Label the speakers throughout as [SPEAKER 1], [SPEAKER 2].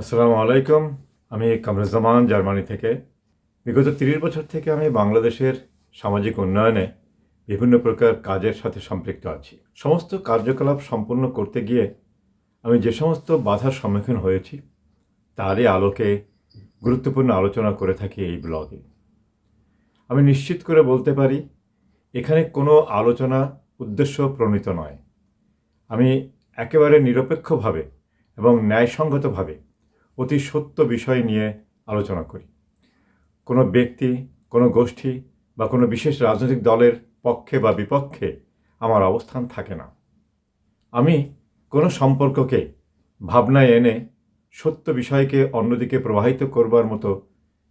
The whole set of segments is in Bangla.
[SPEAKER 1] আসসালামু আলাইকুম। আমি কামরুজ্জামান, জার্মানি থেকে। বিগত তিরিশ বছর থেকে আমি বাংলাদেশের সামাজিক উন্নয়নে বিভিন্ন প্রকার কাজের সাথে সম্পৃক্ত আছি। সমস্ত কার্যকলাপ সম্পূর্ণ করতে গিয়ে আমি যে সমস্ত বাধার সম্মুখীন হয়েছি, তারই আলোকে গুরুত্বপূর্ণ আলোচনা করে থাকি এই ব্লগে। আমি নিশ্চিত করে বলতে পারি, এখানে কোনো আলোচনা উদ্দেশ্য প্রণীত নয়। আমি একেবারে নিরপেক্ষভাবে এবং ন্যায়সঙ্গতভাবে অতি সত্য বিষয় নিয়ে আলোচনা করি। কোনো ব্যক্তি, কোনো গোষ্ঠী বা কোনো বিশেষ রাজনৈতিক দলের পক্ষে বা বিপক্ষে আমার অবস্থান থাকে না। আমি কোনো সম্পর্ককে, ভাবনায় এনে সত্য বিষয়কে অন্যদিকে প্রবাহিত করবার মতো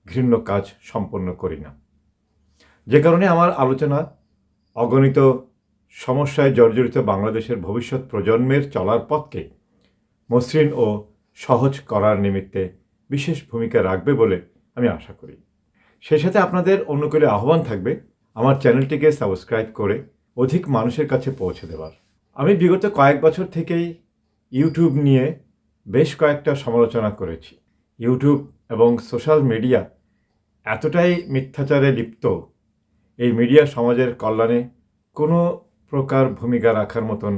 [SPEAKER 1] ঘৃণ্য কাজ সম্পন্ন করি না। যে কারণে আমার আলোচনা অগণিত সমস্যায় জর্জরিত বাংলাদেশের ভবিষ্যৎ প্রজন্মের চলার পথকে মসৃণ ও সহজ করার নিমিত্তে বিশেষ ভূমিকা রাখবে বলে আমি আশা করি। সেই সাথে আপনাদের অনুকূলে আহ্বান থাকবে, আমার চ্যানেলটিকে সাবস্ক্রাইব করে অধিক মানুষের কাছে পৌঁছে দেওয়ার আমি বিগত কয়েক বছর থেকেই ইউটিউব নিয়ে বেশ কয়েকটা সমালোচনা করেছি। ইউটিউব এবং সোশ্যাল মিডিয়া এতটাই মিথ্যাচারে লিপ্ত, এই মিডিয়া সমাজের কল্যাণে কোনো প্রকার ভূমিকা রাখার মতন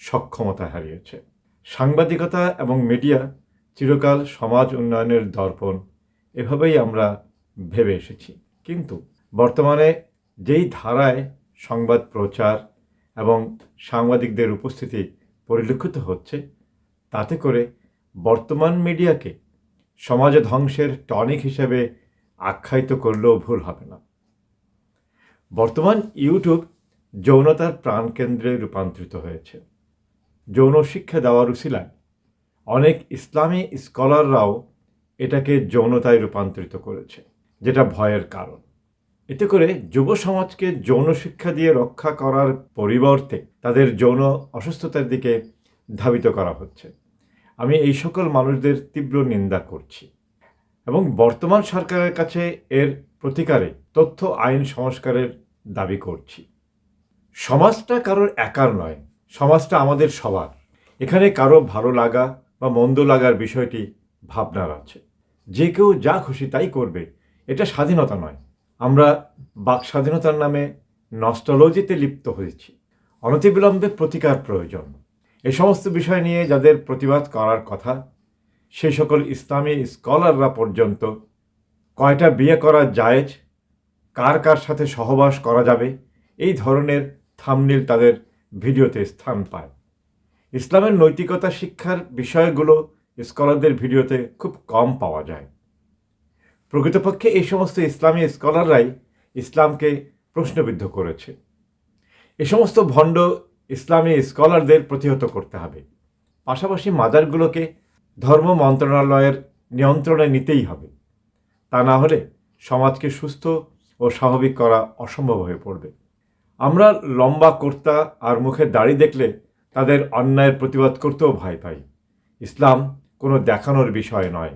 [SPEAKER 1] সক্ষমতা হারিয়েছে। সাংবাদিকতা এবং মিডিয়া চিরকাল সমাজ উন্নয়নের দর্পণ। এভাবেই আমরা ভেবে এসেছি। কিন্তু বর্তমানে যেই ধারায় সংবাদ প্রচার এবং সাংবাদিকদের উপস্থিতি পরিলক্ষিত হচ্ছে, তাতে করে বর্তমান মিডিয়াকে সমাজ ধ্বংসের টনিক হিসেবে আখ্যায়িত করলেও ভুল হবে না। বর্তমান ইউটিউব যৌনতার প্রাণকেন্দ্রে রূপান্তরিত হয়েছে। যৌন শিক্ষা দেওয়ার উসিলায় অনেক ইসলামী স্কলাররাও এটাকে যৌনতায় রূপান্তরিত করেছে, যেটা ভয়ের কারণ। এতে করে যুব সমাজকে যৌন শিক্ষা দিয়ে রক্ষা করার পরিবর্তে তাদের যৌন অসুস্থতার দিকে ধাবিত করা হচ্ছে। আমি এই সকল মানুষদের তীব্র নিন্দা করছি এবং বর্তমান সরকারের কাছে এর প্রতিকারে তথ্য, আইন, সংস্কারের দাবি করছি। সমাজটা কারোর একার নয়, সমাজটা আমাদের সবার। এখানে কারও ভালো লাগা বা মন্দ লাগার বিষয়টি ভাবনার আছে। যে কেউ যা খুশি তাই করবে, এটা স্বাধীনতা নয়। আমরা বাক স্বাধীনতার নামে নস্টলজিতে লিপ্ত হয়েছি। অনতিবিলম্বে প্রতিকার প্রয়োজন। এ সমস্ত বিষয় নিয়ে যাদের প্রতিবাদ করার কথা সেই সকল ইসলামী স্কলাররা পর্যন্ত কয়টা বিয়ে করা জায়েজ, কার কার সাথে সহবাস করা যাবে, এই ধরনের থামনিল তাদের ভিডিওতে স্থান পায়। ইসলামের নৈতিকতা শিক্ষার বিষয়গুলো স্কলারদের ভিডিওতে খুব কম পাওয়া যায়। প্রকৃতপক্ষে এই সমস্ত ইসলামী স্কলাররাই ইসলামকে প্রশ্নবিদ্ধ করেছে। এ সমস্ত ভণ্ড ইসলামী স্কলারদের প্রতিহত করতে হবে। পাশাপাশি মাদারগুলোকে ধর্ম মন্ত্রণালয়ের নিয়ন্ত্রণে নিতেই হবে। তা না হলে সমাজকে সুস্থ ও স্বাভাবিক করা অসম্ভব হয়ে পড়বে। আমরা লম্বা কর্তা আর মুখে দাড়ি দেখলে তাদের অন্যায়ের প্রতিবাদ করতেও ভয় পাই। ইসলাম কোনো দেখানোর বিষয় নয়,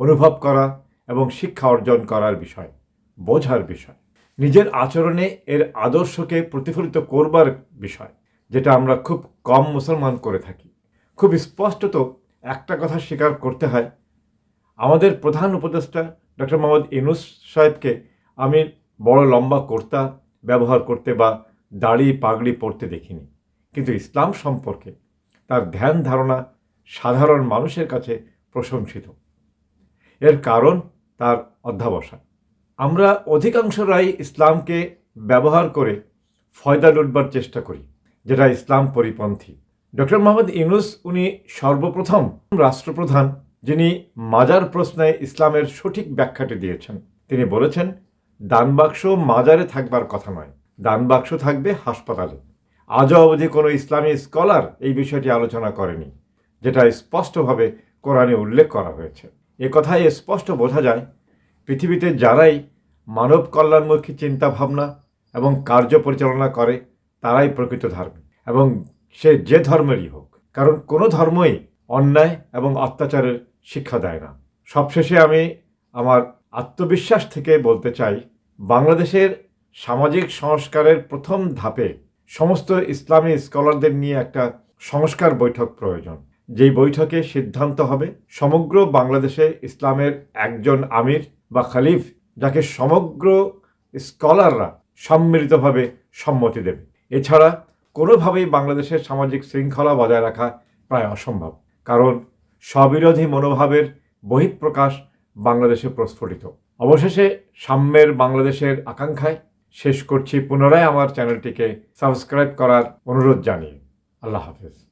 [SPEAKER 1] অনুভব করা এবং শিক্ষা অর্জন করার বিষয়, বোঝার বিষয়। নিজের আচরণে এর আদর্শকে প্রতিফলিত করবার বিষয়, যেটা আমরা খুব কম মুসলমান করে থাকি। খুব স্পষ্টত একটা কথা স্বীকার করতে হয়। আমাদের প্রধান উপদেষ্টা ডক্টর মোহাম্মদ ইনুস সাহেবকে আমি বড় লম্বা কর্তা ব্যবহার করতে বা দাড়ি পাগড়ি পরতে দেখিনি। কিন্তু ইসলাম সম্পর্কে তার ধ্যান ধারণা সাধারণ মানুষের কাছে প্রশংসিত। এর কারণ তার অধ্যাবসায়। আমরা অধিকাংশরাই ইসলামকে ব্যবহার করে ফয়দা লুটবার চেষ্টা করি, যেটা ইসলাম পরিপন্থী। ডক্টর মোহাম্মদ ইউনুস উনি সর্বপ্রথম রাষ্ট্রপ্রধান, যিনি মাজার প্রশ্নে ইসলামের সঠিক ব্যাখ্যাটি দিয়েছেন। তিনি বলেছেন দানবাক্স মাজারে থাকবার কথা নয় দানবাক্স থাকবে হাসপাতালে। আজও অবধি কোনো ইসলামী স্কলার এই বিষয়টি আলোচনা করেনি, যেটা স্পষ্টভাবে কোরআনে উল্লেখ করা হয়েছে। এ কথায় স্পষ্ট বোঝা যায়, পৃথিবীতে যারাই মানব কল্যাণমুখী চিন্তাভাবনা এবং কার্য পরিচালনা করে, তারাই প্রকৃত ধার্মিক এবং সে যে ধর্মেরই হোক। কারণ কোনো ধর্মই অন্যায় এবং অত্যাচারের শিক্ষা দেয় না। সবশেষে আমি আমার আত্মবিশ্বাস থেকে বলতে চাই, বাংলাদেশের সামাজিক সংস্কারের প্রথম ধাপে সমস্ত ইসলামী স্কলারদের নিয়ে একটা সংস্কার বৈঠক প্রয়োজন। যেই বৈঠকে সিদ্ধান্ত হবে, সমগ্র বাংলাদেশে ইসলামের একজন আমির বা খালিফ, যাকে সমগ্র স্কলাররা সম্মিলিতভাবে সম্মতি দেবে। এছাড়া কোনোভাবেই বাংলাদেশের সামাজিক শৃঙ্খলা বজায় রাখা প্রায় অসম্ভব, কারণ স্ববিরোধী মনোভাবের বহিঃপ্রকাশ বাংলাদেশে প্রস্ফুটিত। অবশেষে সাম্যের বাংলাদেশের আকাঙ্ক্ষায় শেষ করছি। পুনরায় আমার চ্যানেলটিকে সাবস্ক্রাইব করার অনুরোধ জানিয়ে। আল্লাহ হাফেজ।